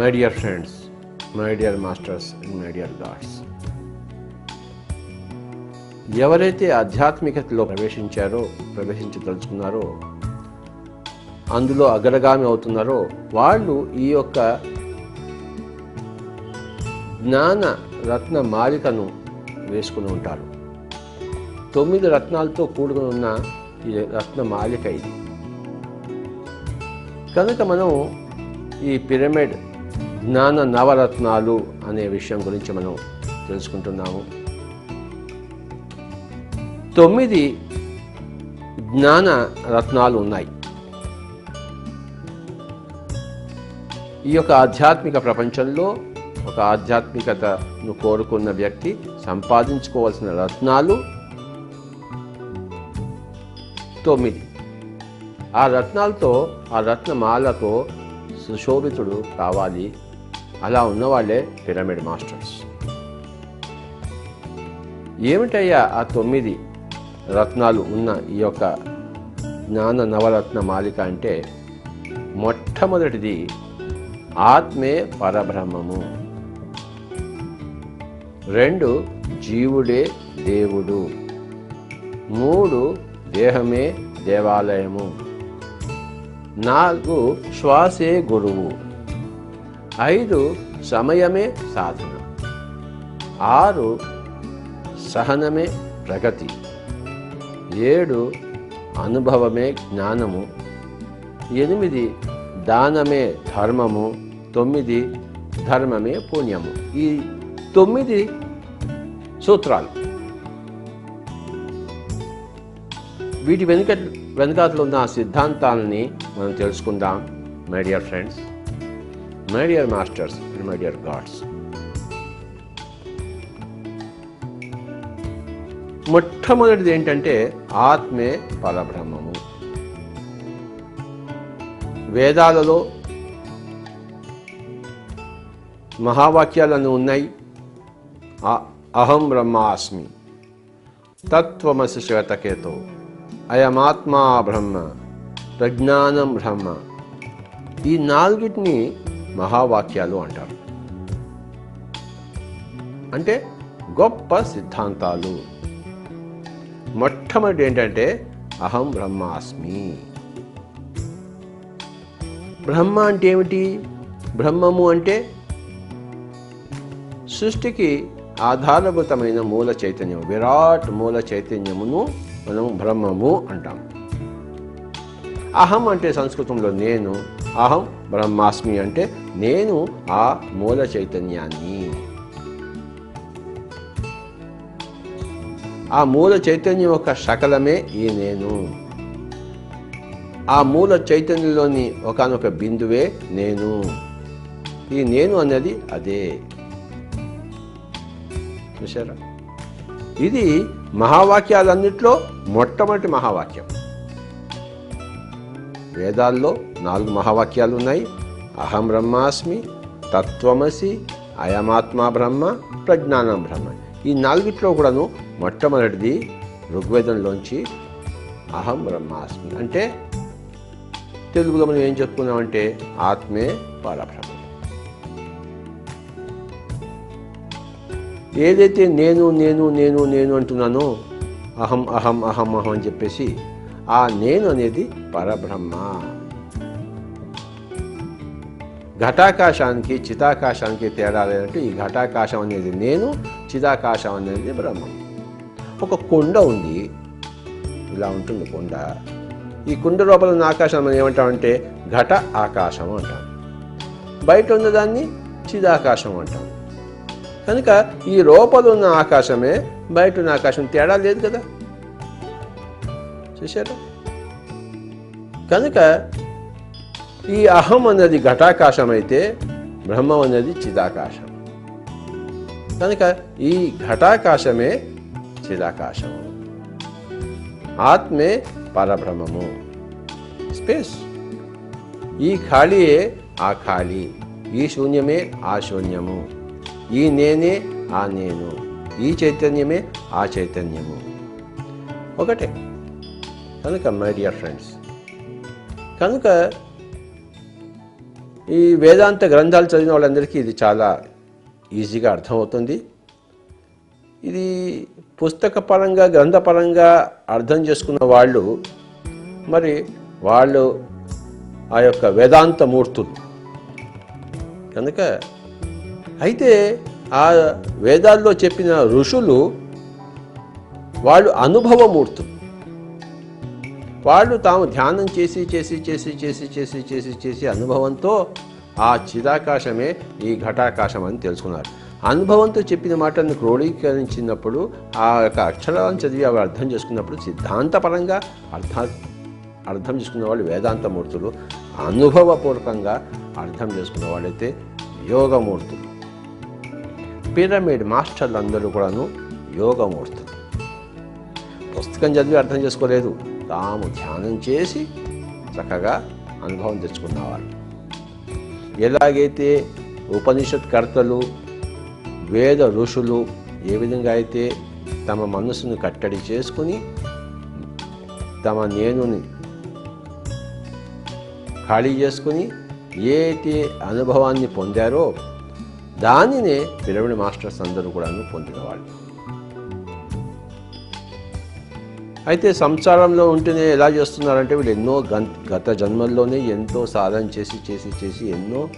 My dear friends my dear masters and my dear gods ఎవరైతే ఆధ్యాత్మికతలో ప్రవేశించారో ప్రవేశించదలుచుకున్నారో అందులో అగ్రగామి అవుతున్నారో వాళ్ళు ఈ యొక్క జ్ఞాన రత్న మాలికను వేసుకుని ఉంటారు. తొమ్మిది రత్నాలతో కూడుకుని ఉన్న ఈ రత్న మాలిక ఇది. కనుక మనం ఈ పిరమిడ్ జ్ఞాన నవరత్నాలు అనే విషయం గురించి మనం తెలుసుకుంటున్నాము. తొమ్మిది జ్ఞాన రత్నాలు ఉన్నాయి. ఈ యొక్క ఆధ్యాత్మిక ప్రపంచంలో ఒక ఆధ్యాత్మికతను కోరుకున్న వ్యక్తి సంపాదించుకోవాల్సిన రత్నాలు తొమ్మిది. ఆ రత్నాలతో ఆ రత్నమాలతో సుశోభితుడు కావాలి. అలా ఉన్నవాళ్ళే పిరమిడ్ మాస్టర్స్. ఏమిటయ్యా ఆ తొమ్మిది రత్నాలు ఉన్న ఈ యొక్క జ్ఞాన నవరత్న మాలిక అంటే? మొట్టమొదటిది ఆత్మే పరబ్రహ్మము. రెండు జీవుడే దేవుడు. మూడు దేహమే దేవాలయము. నాలుగు శ్వాసే గురువు. ఐదు సమయమే సాధన. ఆరు సహనమే ప్రగతి. ఏడు అనుభవమే జ్ఞానము. ఎనిమిది దానమే ధర్మము. తొమ్మిది ధర్మమే పుణ్యము. ఈ తొమ్మిది సూత్రాలు. వీటి వెనుక వెనుకాతలో ఉన్న సిద్ధాంతాలని మనం తెలుసుకుందాం my dear friends my dear masters and my dear gods మొట్టమొదటిది ఏంటంటే ఆత్మే పరబ్రహ్మము. వేదాలలో మహావాక్యాలను ఉన్నాయి. అహం బ్రహ్మాస్మి తత్వమసి శ్వేతకేతో అయమాత్మా బ్రహ్మ ప్రజ్ఞానం బ్రహ్మ. ఈ నాలుగిటిని మహావాక్యాలు అంటారు. అంటే గొప్ప సిద్ధాంతాలు. మొట్టమొదటి ఏంటంటే అహం బ్రహ్మాస్మి. బ్రహ్మ అంటే ఏమిటి? బ్రహ్మము అంటే సృష్టికి ఆధారభూతమైన మూల చైతన్యం విరాట్ మూల చైతన్యమును మనం బ్రహ్మము అంటాం. అహం అంటే సంస్కృతంలో నేను అహం బ్రహ్మాస్మి అంటే నేను ఆ మూల చైతన్యాన్ని. ఆ మూల చైతన్యం యొక్క శకలమే ఈ నేను. ఆ మూల చైతన్యంలోని ఒకనొక బిందువే నేను. ఈ నేను అన్నది అదే. చూసారా ఇది మహావాక్యాలన్నిట్లో మొట్టమొదటి మహావాక్యం. వేదాల్లో నాలుగు మహావాక్యాలు ఉన్నాయి అహం బ్రహ్మాస్మి తత్వమసి అయమాత్మా బ్రహ్మ ప్రజ్ఞానం బ్రహ్మ. ఈ నాలుగిట్లో కూడాను మొట్టమొదటిది ఋగ్వేదంలోంచి అహం బ్రహ్మాస్మి. అంటే తెలుగులో మనం ఏం చెప్పుకున్నామంటే ఆత్మే పరబ్రహ్మ. ఏదైతే నేను నేను నేను నేను అంటున్నానో అహం అహం అహం అహం అని చెప్పేసి ఆ నేను అనేది పరబ్రహ్మ. ఘటాకాశానికి చితాకాశానికి తేడా లేదంటే ఈ ఘటాకాశం అనేది నేను చిదాకాశం అనేది బ్రహ్మం. ఒక కొండ ఉంది. ఇలా ఉంటుంది కొండ. ఈ కుండ లోపల ఉన్న ఆకాశం మనం ఏమంటామంటే ఘట ఆకాశం అంటాం. బయట ఉన్నదాన్ని చిదాకాశం అంటాం. కనుక ఈ లోపల ఉన్న ఆకాశమే బయట ఉన్న ఆకాశం తేడా లేదు కదా? చూశారా? కనుక ఈ అహం అన్నది ఘటాకాశం అయితే బ్రహ్మం అనేది చిదాకాశం. కనుక ఈ ఘటాకాశమే చిదాకాశము ఆత్మే పరబ్రహ్మము. స్పేస్. ఈ ఖాళీయే ఆ ఖాళీ. ఈ శూన్యమే ఆ శూన్యము. ఈ నేనే ఆ నేను. ఈ చైతన్యమే ఆ చైతన్యము. ఒకటే. కనుక మై డియర్ ఫ్రెండ్స్ కనుక ఈ వేదాంత గ్రంథాలు చదివిన వాళ్ళందరికీ ఇది చాలా ఈజీగా అర్థమవుతుంది. ఇది పుస్తకపరంగా గ్రంథపరంగా అర్థం చేసుకున్న వాళ్ళు మరి వాళ్ళు ఆ యొక్క వేదాంత మూర్తులు. కనుక అయితే ఆ వేదాల్లో చెప్పిన ఋషులు వాళ్ళు అనుభవమూర్తులు వాళ్ళు తాము ధ్యానం చేసి చేసి చేసి చేసి చేసి చేసి చేసి అనుభవంతో ఆ చిదాకాశమే ఈ ఘటాకాశం అని తెలుసుకున్నారు. అనుభవంతో చెప్పిన మాటను క్రోడీకరించినప్పుడు ఆ యొక్క అక్షరాలను చదివి అవి అర్థం చేసుకున్నప్పుడు సిద్ధాంతపరంగా అర్థ అర్థం చేసుకున్న వాళ్ళు వేదాంతమూర్తులు అనుభవపూర్వకంగా అర్థం చేసుకున్న వాళ్ళైతే యోగమూర్తులు. పిరమిడ్ మాస్టర్లు అందరూ కూడాను యోగమూర్తులు. పుస్తకం చదివి అర్థం చేసుకోలేదు. తాము ధ్యానం చేసి చక్కగా అనుభవం తెచ్చుకున్నవాళ్ళు. ఎలాగైతే ఉపనిషత్ కర్తలు వేద ఋషులు ఏ విధంగా అయితే తమ మనసును కట్టడి చేసుకుని తమ నేనుని ఖాళీ చేసుకుని ఏ అయితే అనుభవాన్ని పొందారో దానినే పిరమిడ్ మాస్టర్స్ అందరూ కూడాను పొందినవాళ్ళు. అయితే సంసారంలో ఉంటేనే ఎలా చేస్తున్నారంటే వీళ్ళు ఎన్నో గత జన్మల్లోనే ఎంతో సాధన చేసి చేసి చేసి ఎన్నో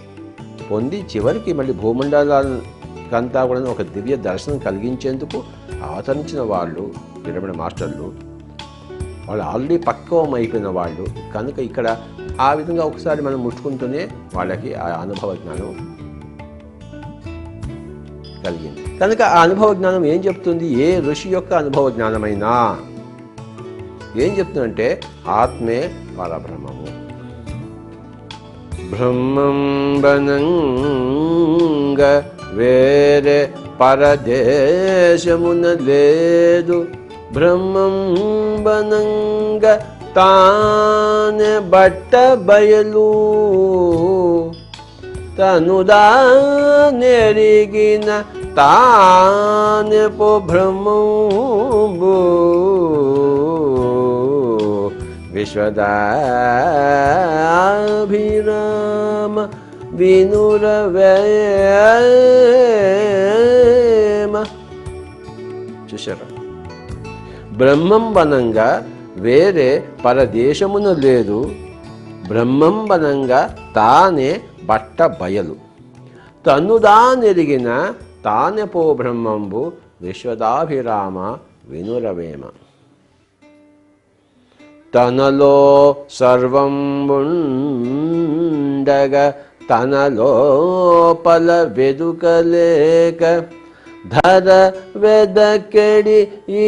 పొంది చివరికి మళ్ళీ భూమండలానికంతా కూడా ఒక దివ్య దర్శనం కలిగించేందుకు అవతరించిన వాళ్ళు వినబడిన మాస్టర్లు వాళ్ళు ఆల్రెడీ పక్వం అయిపోయిన వాళ్ళు. కనుక ఇక్కడ ఆ విధంగా ఒకసారి మనం ముట్టుకుంటూనే వాళ్ళకి ఆ అనుభవ జ్ఞానం కలిగింది. కనుక ఆ అనుభవ జ్ఞానం ఏం చెప్తుంది? ఏ ఋషి యొక్క అనుభవ జ్ఞానమైనా ఏం చెప్తుందంటే ఆత్మే పరబ్రహ్మము. బ్రహ్మం బనంగ వేరే పరదేశమున లేదు. బ్రహ్మం బనంగ తానే బట్ట బయలు. తనుదానెరిగిన తానే పో బ్రహ్మంబు. విశ్వదాభిరామ వినురవేమ చూసారా బ్రహ్మం వనంగా వేరే పరదేశమున లేదు. బ్రహ్మం వనంగా తానే బట్ట బయలు. తన్నుదానెరిగిన తానే పో బ్రహ్మంబు విశ్వదాభిరామ వినురవేమ. తనలో సర్వం ఉండగ తనలోపల వెదుకలేక ధర వెదకెడి ఈ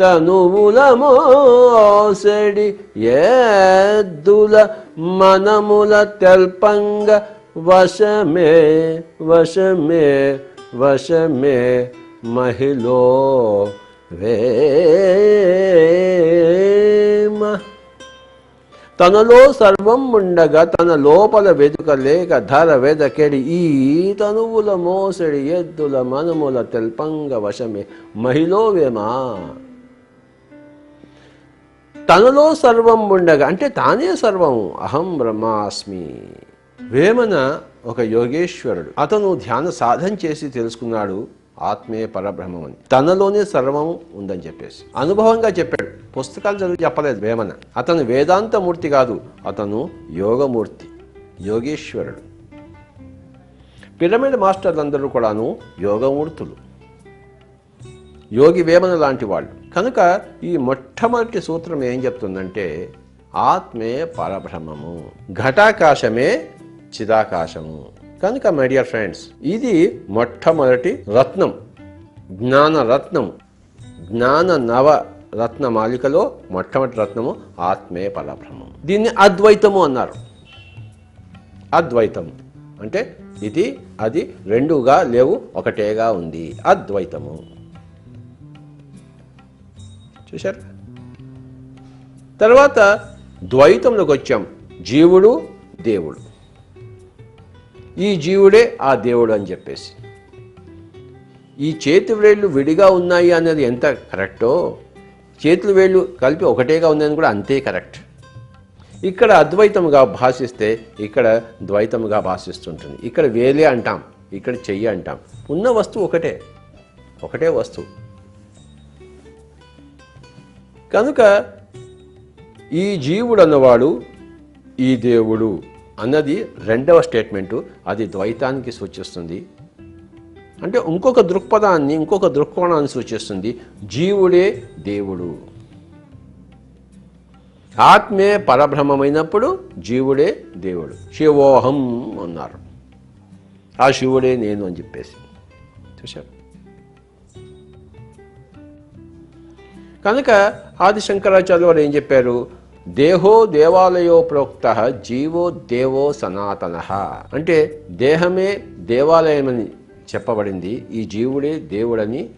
తనువుల మోసడి ఎద్దుల మనముల తెల్పంగ వశమే వశమే వశమే మహిళ వేమ. తనలో సర్వం ఉండగా తన లోపల వెతుకలేక ధర వెదకెడి ఈ తనువుల మోసడి ఎద్దుల మనముల తెల్పంగ వశమే. మహిళో వేమా? తనలో సర్వం ఉండగా అంటే తానే సర్వం అహం బ్రహ్మాస్మి. వేమన ఒక యోగేశ్వరుడు అతను ధ్యాన సాధన చేసి తెలుసుకున్నాడు. ఆత్మీయ పరబ్రహ్మం అని. తనలోనే సర్వం ఉందని చెప్పేసి. అనుభవంగా చెప్పాడు. పుస్తకాలు చదివి చెప్పలేదు వేమన. అతను వేదాంత మూర్తి కాదు. అతను యోగమూర్తి. యోగేశ్వరుడు. పిరమిడ్ మాస్టర్లందరూ కూడాను యోగమూర్తులు. యోగి వేమన లాంటి వాళ్ళు. కనుక ఈ మొట్టమొదటి సూత్రం ఏం చెప్తుందంటే ఆత్మే పరబ్రహ్మము. ఘటాకాశమే చిదాకాశము. కనుక మై డియర్ ఫ్రెండ్స్ ఇది మొట్టమొదటి రత్నం జ్ఞాన రత్నం జ్ఞాన నవ రత్న మాలికలో మొట్టమొదటి రత్నము ఆత్మే పరబ్రహ్మం దీన్ని అద్వైతము అన్నారు. అద్వైతం అంటే ఇది అది రెండుగా లేవు ఒకటేగా ఉంది. అద్వైతము. చూశారు? తర్వాత ద్వైతంలోకి వచ్చాం. జీవుడు దేవుడు. ఈ జీవుడే ఆ దేవుడు అని చెప్పేసి. ఈ చేతి వేళ్ళు విడిగా ఉన్నాయి అనేది ఎంత కరెక్టో? చేతుల వేళ్ళు కలిపి ఒకటేగా ఉందని కూడా అంతే కరెక్ట్. ఇక్కడ అద్వైతముగా భాషిస్తే ఇక్కడ ద్వైతముగా భాషిస్తుంటుంది. ఇక్కడ వేలే అంటాం ఇక్కడ చెయ్యి అంటాం. ఉన్న వస్తువు ఒకటే ఒకటే వస్తువు. కనుక ఈ జీవుడు అన్నవాడు ఈ దేవుడు. అన్నది రెండవ స్టేట్మెంటు. అది ద్వైతానికి సూచిస్తుంది. అంటే ఇంకొక దృక్పథాన్ని ఇంకొక దృక్కోణాన్ని సూచిస్తుంది. జీవుడే దేవుడు. ఆత్మే పరబ్రహ్మమైనప్పుడు జీవుడే దేవుడు. శివోహం అన్నారు. ఆ శివుడే నేను అని చెప్పేసి. చూశారు? కనుక ఆది శంకరాచార్య వారు ఏం చెప్పారు? దేహో దేవాలయో ప్రోక్త జీవో దేవో సనాతన. అంటే దేహమే దేవాలయమని చెప్పబడింది ఈ జీవుడే దేవుడని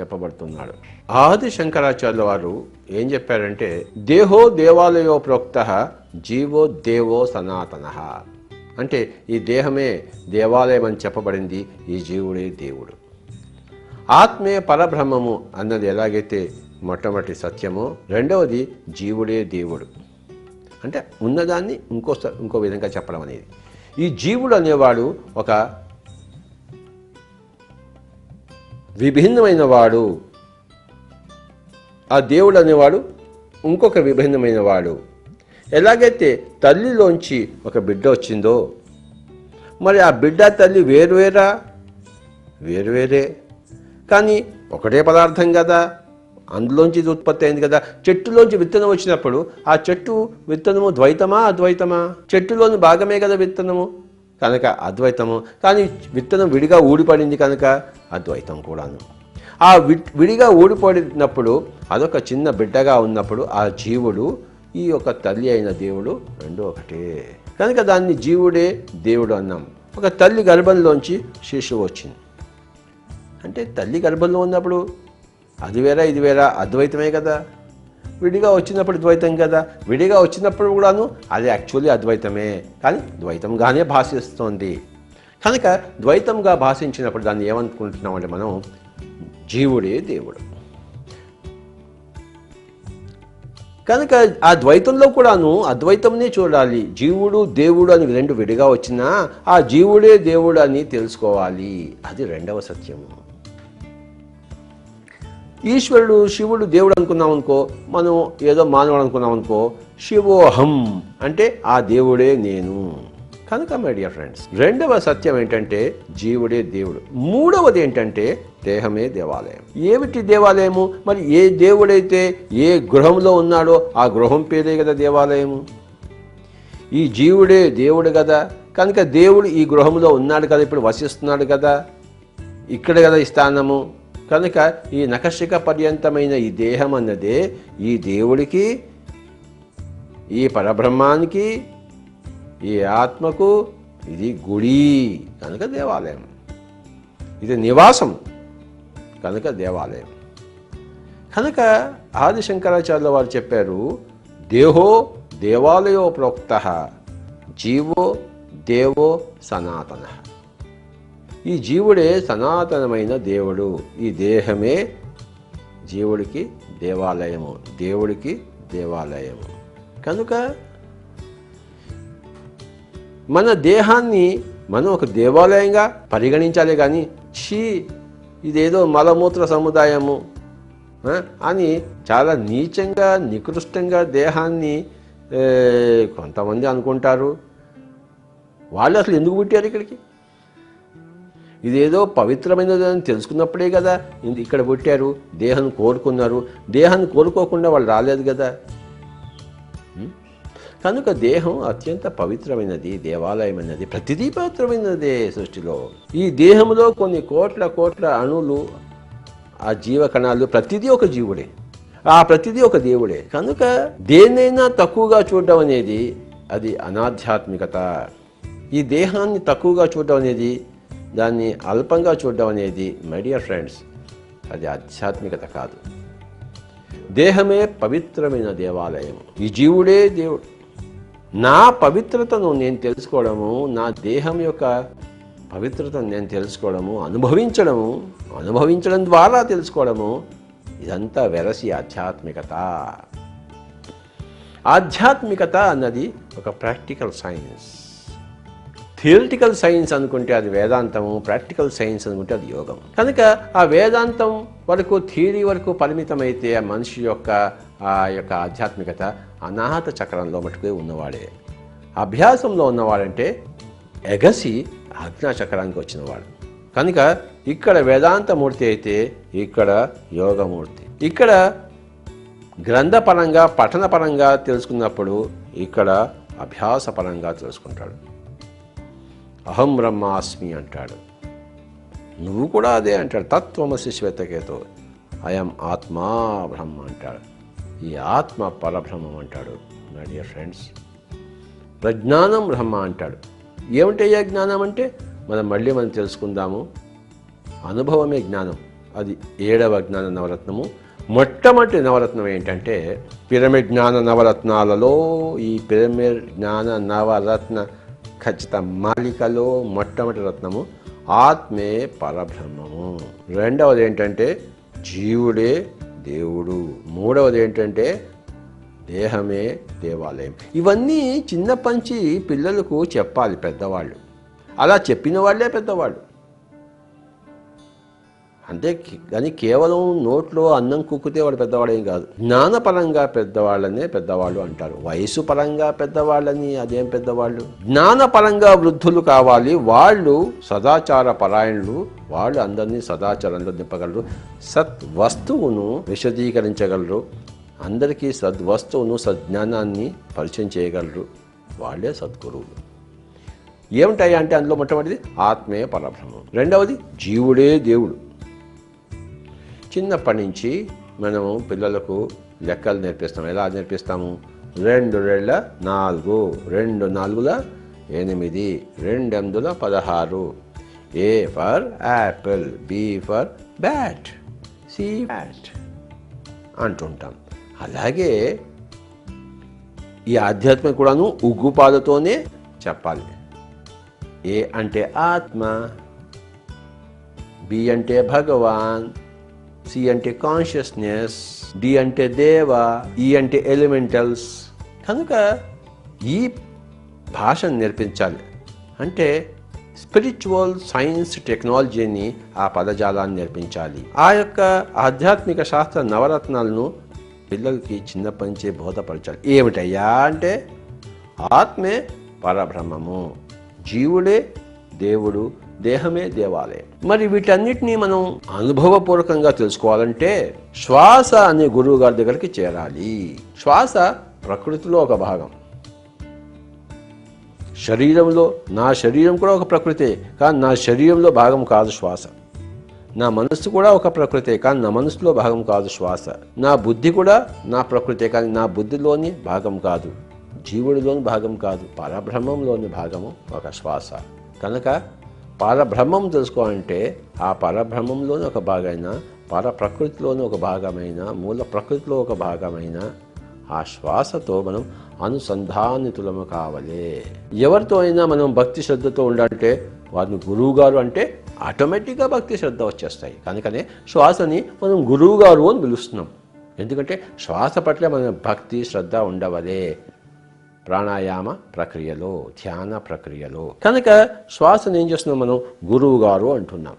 చెప్పబడుతున్నాడు. ఆది శంకరాచార్యుల వారు ఏం చెప్పారంటే దేహో దేవాలయో ప్రోక్త జీవో దేవో సనాతన. అంటే ఈ దేహమే దేవాలయం అని చెప్పబడింది ఈ జీవుడే దేవుడు. ఆత్మే పరబ్రహ్మము అన్నది ఎలాగైతే మొట్టమొదటి సత్యము. రెండవది జీవుడే దేవుడు. అంటే ఉన్నదాన్ని ఇంకో ఇంకో విధంగా చెప్పడం అనేది. ఈ జీవుడు అనేవాడు ఒక విభిన్నమైన వాడు ఆ దేవుడు అనేవాడు ఇంకొక విభిన్నమైన వాడు ఎలాగైతే తల్లిలోంచి ఒక బిడ్డ వచ్చిందో మరి ఆ బిడ్డ తల్లి వేరువేరా వేరువేరే కానీ ఒకటే పదార్థం కదా. అందులోంచి ఇది ఉత్పత్తి అయింది కదా. చెట్టులోంచి విత్తనం వచ్చినప్పుడు ఆ చెట్టు విత్తనము ద్వైతమా అద్వైతమా? చెట్టులోని భాగమే కదా విత్తనము. కనుక అద్వైతము. కానీ విత్తనం విడిగా ఊడిపడింది కనుక అద్వైతం కూడాను. ఆ వి విడిగా ఊడిపడినప్పుడు అదొక చిన్న బిడ్డగా ఉన్నప్పుడు ఆ జీవుడు ఈ యొక్క తల్లి అయిన దేవుడు రెండు ఒకటే. కనుక దాన్ని జీవుడే దేవుడు అన్నాం. ఒక తల్లి గర్భంలోంచి శిశువు వచ్చింది. అంటే తల్లి గర్భంలో ఉన్నప్పుడు అది వేరా ఇది వేరా అద్వైతమే కదా. విడిగా వచ్చినప్పుడు ద్వైతం కదా. విడిగా వచ్చినప్పుడు కూడాను అది యాక్చువల్లీ అద్వైతమే. కానీ ద్వైతంగానే భాషిస్తోంది. కనుక ద్వైతంగా భాషించినప్పుడు దాన్ని ఏమనుకుంటున్నామంటే మనం జీవుడే దేవుడు. కనుక ఆ ద్వైతంలో కూడాను అద్వైతంనే చూడాలి. జీవుడు దేవుడు అని రెండు విడిగా వచ్చినా ఆ జీవుడే దేవుడు అని తెలుసుకోవాలి. అది రెండవ సత్యము. ఈశ్వరుడు శివుడు దేవుడు అనుకున్నాం అనుకో మనం ఏదో మానవుడు అనుకున్నాం అనుకో శివోహం అంటే ఆ దేవుడే నేను. కనుక మై డియర్ ఫ్రెండ్స్ రెండవ సత్యం ఏంటంటే జీవుడే దేవుడు. మూడవది ఏంటంటే దేహమే దేవాలయం. ఏమిటి దేవాలయము? మరి ఏ దేవుడైతే ఏ గృహంలో ఉన్నాడో ఆ గృహం పేరే కదా దేవాలయము. ఈ జీవుడే దేవుడు కదా. కనుక దేవుడు ఈ గృహంలో ఉన్నాడు కదా ఇప్పుడు వసిస్తున్నాడు కదా. ఇక్కడ కదా ఈ స్థానము. కనుక ఈ నకశిక పర్యంతమైన ఈ దేహం అన్నదే ఈ దేవుడికి ఈ పరబ్రహ్మానికి ఈ ఆత్మకు ఇది గుడి కనుక దేవాలయం. ఇది నివాసం కనుక దేవాలయం. కనుక ఆది శంకరాచార్యుల వారు చెప్పారు దేహో దేవాలయో ప్రోక్త జీవో దేవో సనాతన. ఈ జీవుడే సనాతనమైన దేవుడు. ఈ దేహమే జీవుడికి దేవాలయము. దేవుడికి దేవాలయము. కనుక మన దేహాన్ని మనం ఒక దేవాలయంగా పరిగణించాలి కానీ ఛీ ఇదేదో మలమూత్ర సముదాయము అని చాలా నీచంగా నికృష్టంగా దేహాన్ని కొంతమంది అనుకుంటారు. వాళ్ళు అసలు ఎందుకు పుట్టారు ఇక్కడికి? ఇదేదో పవిత్రమైనదని తెలుసుకున్నప్పుడే కదా ఇది ఇక్కడ పుట్టారు దేహాన్ని కోరుకున్నారు. దేహాన్ని కోరుకోకుండా వాళ్ళు రాలేదు కదా. కనుక దేహం అత్యంత పవిత్రమైనది దేవాలయమైనది ప్రతిదీ పవిత్రమైనదే సృష్టిలో. ఈ దేహంలో కొన్ని కోట్ల కోట్ల అణులు ఆ జీవకణాలు ప్రతిదీ ఒక జీవుడే. ఆ ప్రతిదీ ఒక దేవుడే. కనుక దేన్నైనా తక్కువగా చూడడం అనేది అది అనాధ్యాత్మికత. ఈ దేహాన్ని తక్కువగా చూడడం అనేది దాన్ని అల్పంగా చూడడం అనేది మై డియర్ ఫ్రెండ్స్ అది ఆధ్యాత్మికత కాదు. దేహమే పవిత్రమైన దేవాలయం ఈ జీవుడే దేవుడు. నా పవిత్రతను నేను తెలుసుకోవడము నా దేహం యొక్క పవిత్రతను నేను తెలుసుకోవడము అనుభవించడము అనుభవించడం ద్వారా తెలుసుకోవడము ఇదంతా వెరసి ఆధ్యాత్మికత. ఆధ్యాత్మికత అన్నది ఒక ప్రాక్టికల్ సైన్స్. థియరిటికల్ సైన్స్ అనుకుంటే అది వేదాంతము ప్రాక్టికల్ సైన్స్ అనుకుంటే అది యోగం. కనుక ఆ వేదాంతం వరకు థియరీ వరకు పరిమితమైతే ఆ మనిషి యొక్క ఆ యొక్క ఆధ్యాత్మికత అనాహత చక్రంలో మటుకే ఉన్నవాడే. అభ్యాసంలో ఉన్నవాడంటే ఎగసి చక్రానికి వచ్చినవాడు. కనుక ఇక్కడ వేదాంతమూర్తి అయితే ఇక్కడ యోగమూర్తి. ఇక్కడ గ్రంథపరంగా పఠనపరంగా తెలుసుకున్నప్పుడు ఇక్కడ అభ్యాసపరంగా తెలుసుకుంటాడు. అహం బ్రహ్మాస్మి అంటాడు. నువ్వు కూడా అదే అంటాడు. తత్వమసి శ్వేతకేతో. అయం ఆత్మా బ్రహ్మ అంటాడు. ఈ ఆత్మ పరబ్రహ్మం అంటాడు నా డియర్ ఫ్రెండ్స్. ప్రజ్ఞానం బ్రహ్మ అంటాడు. ఏమిటయ్యా జ్ఞానం అంటే? మనం మళ్ళీ మనం తెలుసుకుందాము. అనుభవమే జ్ఞానం. అది ఏడవ జ్ఞాన నవరత్నము. మొట్టమొదటి నవరత్నం ఏంటంటే పిరమిడ్ జ్ఞాన నవరత్నాలలో ఈ పిరమిడ్ జ్ఞాన నవరత్న ఖచ్చిత మాలికలో మొట్టమొదటి రత్నము ఆత్మే పరబ్రహ్మము. రెండవది ఏంటంటే జీవుడే దేవుడు. మూడవది ఏంటంటే దేహమే దేవాలయం. ఇవన్నీ చిన్నప్పటి నుంచి పిల్లలకు చెప్పాలి పెద్దవాళ్ళు. అలా చెప్పిన వాళ్ళే పెద్దవాళ్ళు. అంతే కానీ కేవలం నోట్లో అన్నం కుక్కితే వాడు పెద్దవాడేం కాదు. జ్ఞానపరంగా పెద్దవాళ్ళనే పెద్దవాళ్ళు అంటారు. వయసు పరంగా పెద్దవాళ్ళని అదేం పెద్దవాళ్ళు? జ్ఞానపరంగా వృద్ధులు కావాలి. వాళ్ళు సదాచార పరాయణులు. వాళ్ళు అందరినీ సదాచారంలో నింపగలరు. సత్ వస్తువును విశదీకరించగలరు. అందరికీ సద్వస్తువును సజ్ఞానాన్ని పరిచయం చేయగలరు. వాళ్ళే సద్గురువులు. ఏమిటాయి అంటే అందులో మొట్టమొదటిది? ఆత్మే పరబ్రహ్మం. రెండవది? జీవుడే దేవుడు. చిన్నప్పటి నుంచి మనము పిల్లలకు లెక్కలు నేర్పిస్తాం ఎలా నేర్పిస్తాము? రెండు రెళ్ళ నాలుగు. రెండు నాలుగుల ఎనిమిది. రెండెనిమిదిల పదహారు. A for apple B for bat C bat అంటుంటాం. అలాగే ఈ ఆధ్యాత్మిక కూడాను ఉగ్గుపాలతోనే చెప్పాలి. ఏ అంటే ఆత్మ బి అంటే భగవాన్ సి అంటే కాన్షియస్నెస్ డి అంటే దేవ ఈ అంటే ఎలిమెంటల్స్ కనుక ఈ భాషను నేర్పించాలి. అంటే స్పిరిచువల్ సైన్స్ టెక్నాలజీని ఆ పదజాలాన్ని నేర్పించాలి. ఆ యొక్క ఆధ్యాత్మిక శాస్త్ర నవరత్నాలను పిల్లలకి చిన్నప్పటి నుంచే బోధపరచాలి. ఏమిటయ్యా అంటే ఆత్మే పరబ్రహ్మము. జీవుడే దేవుడు దేహమే దేవాలయం. మరి వీటన్నిటినీ మనం అనుభవపూర్వకంగా తెలుసుకోవాలంటే శ్వాస అనే గురువు గారి దగ్గరికి చేరాలి. శ్వాస ప్రకృతిలో ఒక భాగం. శరీరంలో నా శరీరం కూడా ఒక ప్రకృతే కానీ నా శరీరంలో భాగం కాదు శ్వాస. నా మనస్సు కూడా ఒక ప్రకృతే కానీ నా మనసులో భాగం కాదు శ్వాస. నా బుద్ధి కూడా నా ప్రకృతే కానీ నా బుద్ధిలోని భాగం కాదు. జీవుడిలోని భాగం కాదు పరబ్రహ్మంలోని భాగము ఒక శ్వాస. కనుక పరబ్రహ్మం తెలుసుకోవాలంటే ఆ పరబ్రహ్మంలోని ఒక భాగమైన పర ప్రకృతిలోని ఒక భాగమైన మూల ప్రకృతిలో ఒక భాగమైన ఆ శ్వాసతో మనం అనుసంధానితులము కావాలి. ఎవరితో అయినా మనం భక్తి శ్రద్ధతో ఉండాలంటే వారిని గురువుగారు అంటే ఆటోమేటిక్గా భక్తి శ్రద్ధ వచ్చేస్తాయి. కనుకనే శ్వాసని మనం గురువుగారు అని పిలుస్తున్నాం. ఎందుకంటే శ్వాస పట్ల మన భక్తి శ్రద్ధ ఉండవలే. ప్రాణాయామ ప్రక్రియలో ధ్యాన ప్రక్రియలో. కనుక శ్వాసను ఏం చేస్తున్నాం మనం? గురువు గారు అంటున్నాం.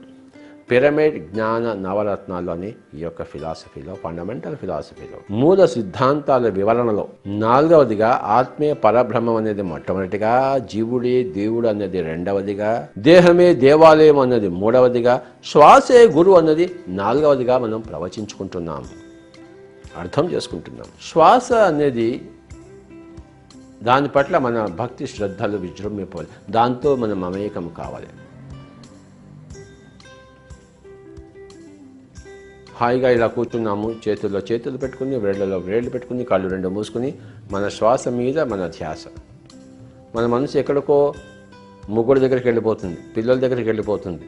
పిరమిడ్ జ్ఞాన నవరత్నాల్లోని ఈ యొక్క ఫిలాసఫీలో ఫండమెంటల్ ఫిలాసఫీలో. మూల సిద్ధాంతాల వివరణలో నాలుగవదిగా ఆత్మీయ పరబ్రహ్మం అనేది మొట్టమొదటిగా జీవుడే దేవుడు అన్నది రెండవదిగా దేహమే దేవాలయం అన్నది మూడవదిగా శ్వాసే గురువు అన్నది నాలుగవదిగా మనం ప్రవచించుకుంటున్నాం. అర్థం చేసుకుంటున్నాం. శ్వాస అనేది దాని పట్ల మన భక్తి శ్రద్ధలు విజృంభిపోవాలి. దాంతో మనం అమేకం కావాలి. హాయిగా ఇలా కూర్చున్నాము. చేతుల్లో చేతులు పెట్టుకుని వేళ్ళలో వేళ్ళు పెట్టుకుని కాళ్ళు రెండు మూసుకుని మన శ్వాస మీద మన ధ్యాస. మన మనసు ఎక్కడికో ముగ్గురు దగ్గరికి వెళ్ళిపోతుంది పిల్లల దగ్గరికి వెళ్ళిపోతుంది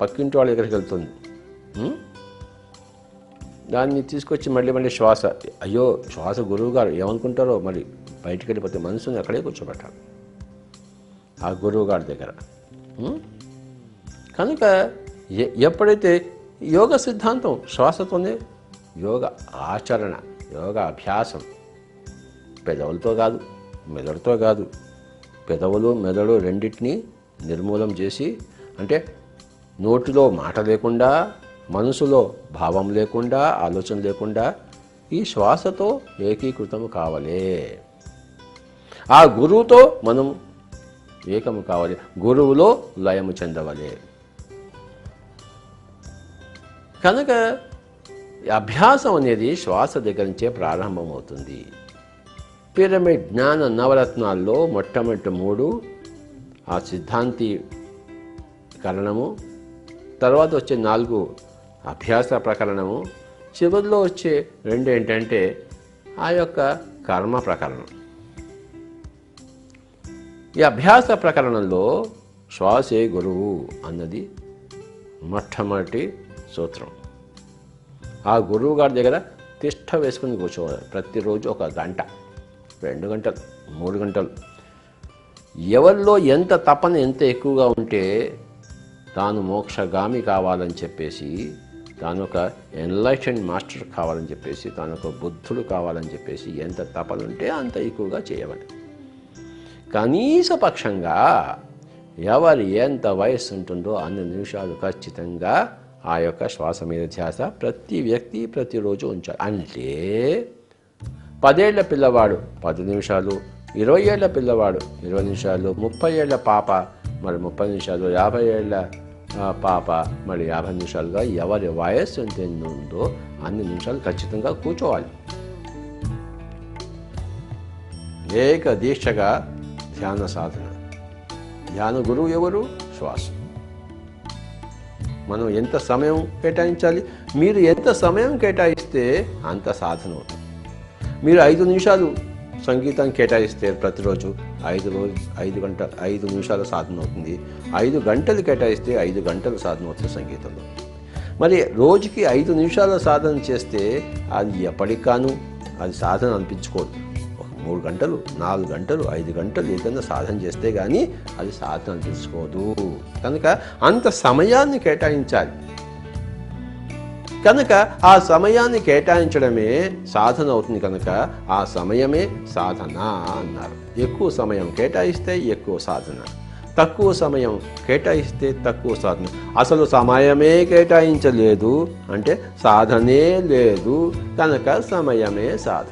పక్కింటి వాళ్ళ దగ్గరికి వెళ్తుంది. దాన్ని తీసుకొచ్చి మళ్ళీ మళ్ళీ శ్వాస. అయ్యో శ్వాస గురువు గారు ఏమనుకుంటారో మరి? బయటికి వెళ్ళిపోతే మనసుని అక్కడే కూర్చోబెట్టాలి. ఆ గురువు గారి దగ్గర కనుక ఎప్పుడైతే యోగ సిద్ధాంతం శ్వాసతోనే యోగ ఆచరణ యోగ అభ్యాసం. పెదవులతో కాదు మెదడుతో కాదు. పెదవులు మెదడు రెండింటినీ నిర్మూలం చేసి అంటే నోటిలో మాట లేకుండా మనసులో భావం లేకుండా ఆలోచన లేకుండా ఈ శ్వాసతో ఏకీకృతం కావలే. ఆ గురువుతో మనం ఏకము కావాలి. గురువులో లయము చెందవాలి. కనుక అభ్యాసం అనేది శ్వాస దగ్గర నుంచే ప్రారంభమవుతుంది. పిరమిడ్ జ్ఞాన నవరత్నాల్లో మొట్టమొదటి మూడు ఆ సిద్ధాంతి కరణము తర్వాత వచ్చే నాలుగు అభ్యాస ప్రకరణము చివరిలో వచ్చే రెండు ఏంటంటే ఆ యొక్క కర్మ ప్రకరణం. ఈ అభ్యాస ప్రకరణంలో శ్వాసే గురువు అన్నది మొట్టమొదటి సూత్రం. ఆ గురువు గారి దగ్గర తిష్ట వేసుకుని కూర్చోవాలి. ప్రతిరోజు ఒక గంట రెండు గంటలు మూడు గంటలు. ఎవరిలో ఎంత తపన ఎంత ఎక్కువగా ఉంటే తాను మోక్షగామి కావాలని చెప్పేసి తాను ఒక ఎన్లైటెన్ మాస్టర్ కావాలని చెప్పేసి తాను ఒక బుద్ధుడు కావాలని చెప్పేసి ఎంత తపన ఉంటే అంత ఎక్కువగా చేయవాలి. కనీసపక్షంగా ఎవరు ఎంత వయస్సు ఉంటుందో అన్ని నిమిషాలు ఖచ్చితంగా ఆ యొక్క శ్వాస మీద ధ్యాస ప్రతి వ్యక్తి ప్రతిరోజు ఉంచాలి. అంటే పదేళ్ళ పిల్లవాడు పది నిమిషాలు ఇరవై ఏళ్ళ పిల్లవాడు ఇరవై నిమిషాలు ముప్పై ఏళ్ళ పాప మరి ముప్పై నిమిషాలు యాభై ఏళ్ళ పాప మరి యాభై నిమిషాలుగా ఎవరి వయస్సు ఎంత ఉందో అన్ని నిమిషాలు ఖచ్చితంగా కూర్చోవాలి. ఏక దీక్షగా ధ్యాన సాధన ధ్యాన గురువు ఎవరు శ్వాస మనం ఎంత సమయం కేటాయించాలి? మీరు ఎంత సమయం కేటాయిస్తే అంత సాధన అవుతుంది. మీరు ఐదు నిమిషాలు సంగీతం కేటాయిస్తే ప్రతిరోజు ఐదు రోజు ఐదు గంట ఐదు నిమిషాల సాధన అవుతుంది. ఐదు గంటలు కేటాయిస్తే ఐదు గంటల సాధన అవుతుంది సంగీతంలో. మరి రోజుకి ఐదు నిమిషాల సాధన చేస్తే అది ఎప్పటికాను అది సాధన అనిపించుకోదు. మూడు గంటలు నాలుగు గంటలు ఐదు గంటలు ఏదైనా సాధన చేస్తే కానీ అది సాధన తీసుకోదు. కనుక అంత సమయాన్ని కేటాయించాలి. కనుక ఆ సమయాన్ని కేటాయించడమే సాధన అవుతుంది కనుక ఆ సమయమే సాధన అన్నారు. ఎక్కువ సమయం కేటాయిస్తే ఎక్కువ సాధన. తక్కువ సమయం కేటాయిస్తే తక్కువ సాధన. అసలు సమయమే కేటాయించలేదు అంటే సాధనే లేదు. కనుక సమయమే సాధన.